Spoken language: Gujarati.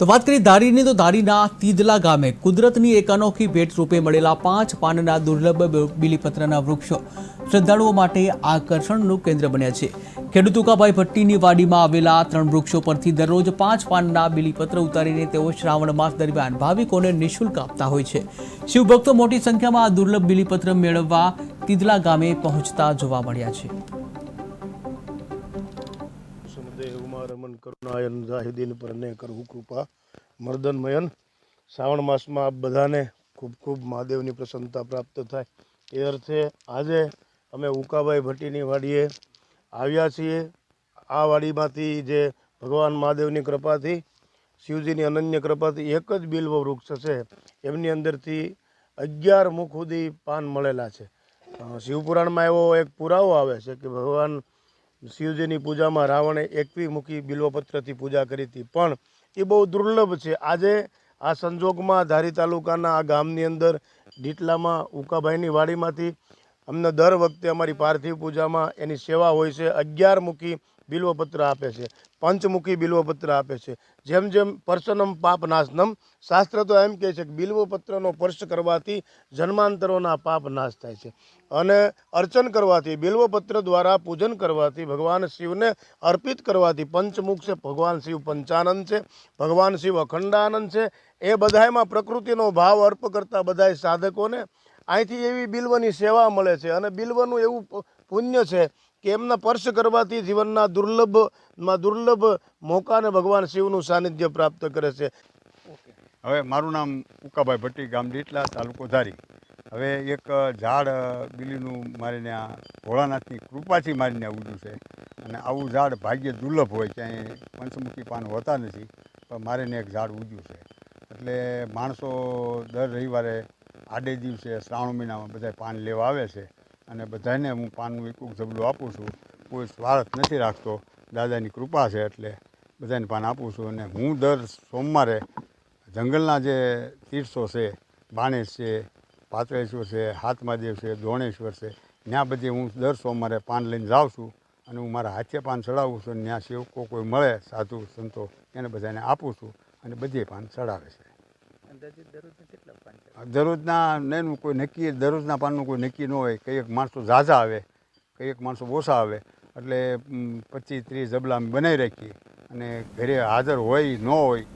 તો વાત કરીએ ધારીની, તો ધારીના તીદલા ગામે કુદરતની એક અનોખી ભેટ રૂપે મળેલા પાંચ પાનના દુર્લભ બીલીપત્રના વૃક્ષો શ્રદ્ધાળુઓ માટે આકર્ષણનું કેન્દ્ર બન્યા છે. ખેડૂત ઉકાભાઈ ભટ્ટીની વાડીમાં આવેલા ત્રણ વૃક્ષો પરથી દરરોજ પાંચ પાનના બીલીપત્ર ઉતારીને તેઓ શ્રાવણ માસ દરમિયાન ભાવિકોને નિઃશુલ્ક આપતા હોય છે. શિવભક્તો મોટી સંખ્યામાં આ દુર્લભ બીલીપત્ર મેળવવા તીદલા ગામે પહોંચતા જોવા મળ્યા છે. સમદેહ ઉમારમન કરુણાયન જાહિદીન પરને કરવું કૃપા. મર્દનમયન, શ્રાવણ માસમાં આપ બધાને ખૂબ ખૂબ મહાદેવની પ્રસન્નતા પ્રાપ્ત થાય. એ અર્થે આજે અમે ઉકાભાઈ ભટ્ટીની વાડીએ આવ્યા છીએ. આ વાડીમાંથી જે ભગવાન મહાદેવની કૃપાથી, શિવજીની અનન્ય કૃપાથી એક જ બિલ્વ વૃક્ષ છે એમની અંદરથી અગિયાર મુખ સુધી પાન મળેલા છે. શિવપુરાણમાં એવો એક પુરાવો આવે છે કે ભગવાન શિવજીની પૂજામાં રાવણે એકવી મૂકી બિલ્વપત્રથી પૂજા કરી હતી. પણ એ બહુ દુર્લભ છે. આજે આ સંજોગમાં ધારી તાલુકાના આ ગામની અંદર ડીટલામાં ઉકાભાઈની વાડીમાંથી અમને દર વખતે અમારી પાર્થિવ પૂજામાં એની સેવા હોય છે. અગિયાર મુખી બિલ્વપત્ર આપે છે, પંચમુખી બિલ્વપત્ર આપે છે. જેમ જેમ પર્શનમ પાપ નાશનમ, શાસ્ત્ર તો એમ કહે છે કે બિલ્વપત્રનો સ્પર્શ કરવાથી જન્માંતરોના પાપ નાશ થાય છે. અને અર્ચન કરવાથી, બિલ્વપત્ર દ્વારા પૂજન કરવાથી ભગવાન શિવને અર્પિત કરવાથી પંચમુખ છે, ભગવાન શિવ પંચાનંદ છે, ભગવાન શિવ અખંડાનંદ છે, એ બધાયમાં પ્રકૃતિનો ભાવ અર્પ કરતા બધાય સાધકોને અહીંથી એવી બિલ્વની સેવા મળે છે. અને બિલ્વનું એવું પુણ્ય છે કે એમના સ્પર્શ કરવાથી જીવનના દુર્લભમાં દુર્લભ મોકાને ભગવાન શિવનું સાનિધ્ય પ્રાપ્ત કરે છે. હવે મારું નામ ઉકાભાઈ ભટ્ટી, ગામ ડીટલા તાલુકો ધારી. હવે એક ઝાડ બિલીનું મારીને આ ભોળાનાથની કૃપાથી મારીને ઉગ્યું છે. અને આવું ઝાડ ભાગ્ય દુર્લભ હોય ક્યાંય પંચમુખી પાન હોતા નથી, પણ મારીને એક ઝાડ ઉગ્યું છે. એટલે માણસો દર રવિવારે આડે દિવસે શ્રાવણ મહિનામાં બધા પાન લેવા આવે છે. અને બધાને હું પાનનું એક ઝબલું આપું છું. કોઈ સ્વાર્થ નથી રાખતો. દાદાની કૃપા છે એટલે બધાને પાન આપું છું. અને હું દર સોમવારે જંગલના જે તીર્થો છે બાણેશ છે, પાત્રેશ્વર છે, હાથમાદેવ છે દોણેશ્વર છે, ત્યાં બધી હું દર સોમવારે પાન લઈને જાઉં છું અને હું મારા હાથે પાન ચડાવું છું. અને ત્યાં સેવકો કોઈ મળે, સાધુ, સંતો, એને બધાને આપું છું અને બધે પાન ચડાવે છે. દરરોજના નહીં કોઈ નક્કી, દરરોજના પાનનું કોઈ નક્કી ન હોય. કંઈક માણસો ઝાઝા આવે કંઈક માણસો ઓછા આવે. એટલે પચીસ, ત્રીસ જબલા અમે બનાવી રાખીએ. અને ઘરે હાજર હોય, ન હોય